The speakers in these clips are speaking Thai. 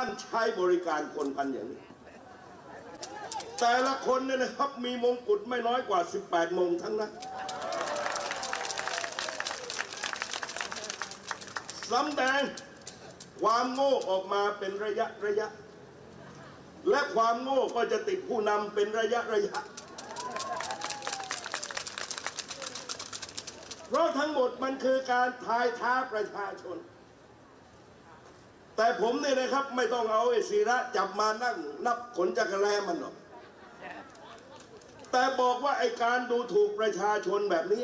ท่านใช้บริการคนพันอย่างนี้ แต่ละคนเนี่ยนะครับมีมงกุฎไม่น้อยกว่า 18 มงทั้งนั้นสำแดงความโง่ออกมาเป็นระยะระยะ และความโง่ก็จะติดผู้นำเป็นระยะระยะ เพราะทั้งหมดมันคือการทายท้าประชาชน แต่ผมเนี่ยนะครับ ไม่ต้องเอาไอ้ศีระจับมานั่ง นับขนจักรแลมันหรอก แต่บอกว่าไอ้การดูถูกประชาชนแบบนี้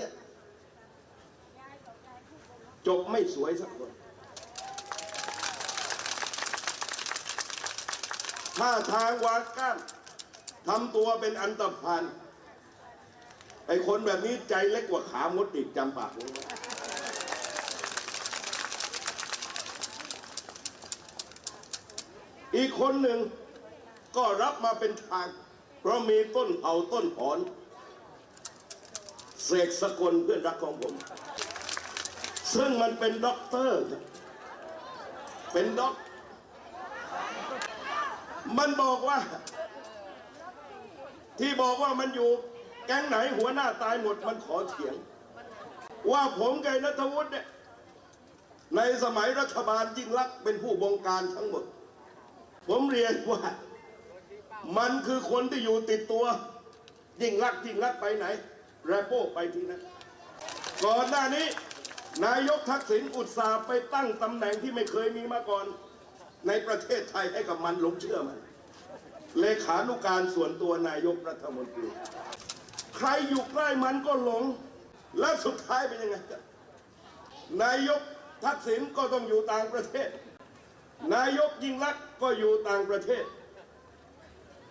จบไม่สวยสักคน ถ้าทางวางก้านทำตัวเป็นอันตรพานไอ้คนแบบนี้ใจเล็กกว่าขามดอีกจำปากไว้นะ อีกคนหนึ่งก็รับมาเป็นทาง เพราะมีต้นเอาต้นหอน เสกสกลเพื่อนรักของผม ซึ่งมันเป็นด็อกเตอร์ เป็นด็อก มันบอกว่า ที่บอกว่ามันอยู่แก๊งไหนหัวหน้าตายหมดมันขอเถียง ว่าผมกับไอ้นัทวุฒิเนี่ยในสมัยรัฐบาลยิ่งลักษณ์เป็นผู้บงการทั้งหมด ผมเรียนว่า มันคือคนที่อยู่ติดตัว ยิ่งลักยิ่งลักษณ์ไปไหน แรปโป้ไปที่นั่นก่อนหน้านี้ นายกทักษิณอุตสาห์ไปตั้งตำแหน่งที่ไม่เคยมีมาก่อน ในประเทศไทยให้กับมันหลงเชื่อมัน เลขานุการส่วนตัวนายกรัฐมนตรี ใครอยู่ใกล้มันก็หลง และสุดท้ายเป็นยังไงนายกทักษิณก็ต้องอยู่ต่างประเทศ นายกยิ่งลักษณ์ก็อยู่ต่างประเทศ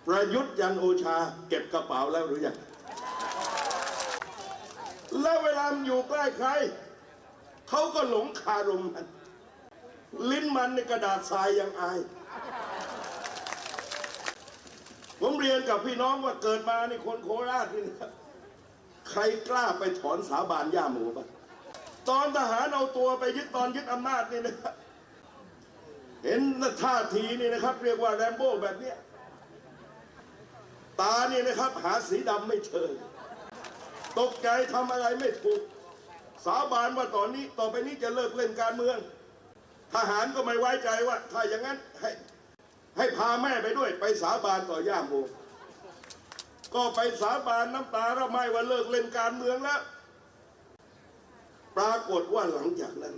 ประยุทธ์ยันโอชาเก็บกระเป๋าแล้วหรือยังแล้วเวลามันอยู่ใกล้ใครเขาก็หลงคารมมันลิ้นมันในกระดาษทรายยังอาย ผมเรียนกับพี่น้องว่าเกิดมาในคนโคราชนี่นะใครกล้าไปถอนสาบานย่าหมูบ้างตอนทหารเอาตัวไปยึดตอนยึดอำนาจนี่นะ เห็นท่าทีนี่นะครับ เรียกว่าแรมโบ้แบบเนี้ยตานี่นะครับ หาสีดำไม่เชยตกใจทำอะไรไม่ถูก สาบานว่าตอนนี้ ต่อไปนี้จะเลิกเล่นการเมือง ทหารก็ไม่ไว้ใจว่า ถ้าอย่างนั้นให้ให้พาแม่ไปด้วย ไปสาบานต่อย่าโมก็ไปสาบานน้ำตาระไมว่าเลิกเล่นการเมืองแล้ว ปรากฏว่าหลังจากนั้น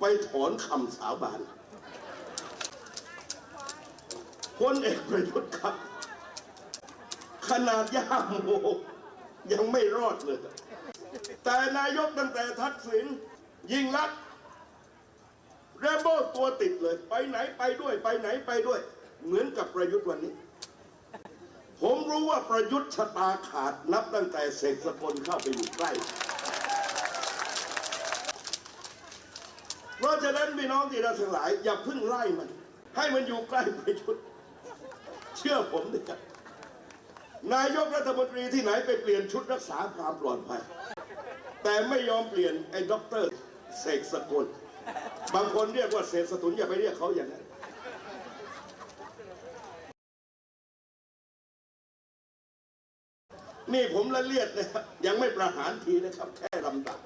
ไปถอนคำสาบาน พลเอกประยุทธ์ครับ ขนาดย่าโมยังไม่รอดเลย แต่นายกตั้งแต่ทักษิณยิ่งรักษณ์แรโบ้ตัวติดเลย ไปไหนไปด้วยไปไหนไปด้วย เหมือนกับประยุทธ์วันนี้ ผมรู้ว่าประยุทธ์ชะตาขาดนับตั้งแต่เสกสกลเข้าไปอยู่ใกล้เพราะฉะนั้นพี่น้องที่เราทั้งหลาย อย่าเพิ่งไล่มัน ให้มันอยู่ใกล้ประยุทธ์ ชื่อผมดิครับนายกรัฐมนตรีที่ไหนไปเปลี่ยนชุดรักษาความปลอดภัย แต่ไม่ยอมเปลี่ยนไอ้ด็อกเตอร์เสกสกุล บางคนเรียกว่าเสกสตุนอย่าไปเรียกเขาอย่างนั้นนี่ผมละเลียดนะครับยังไม่ประหารทีนะครับ แค่ลำดับ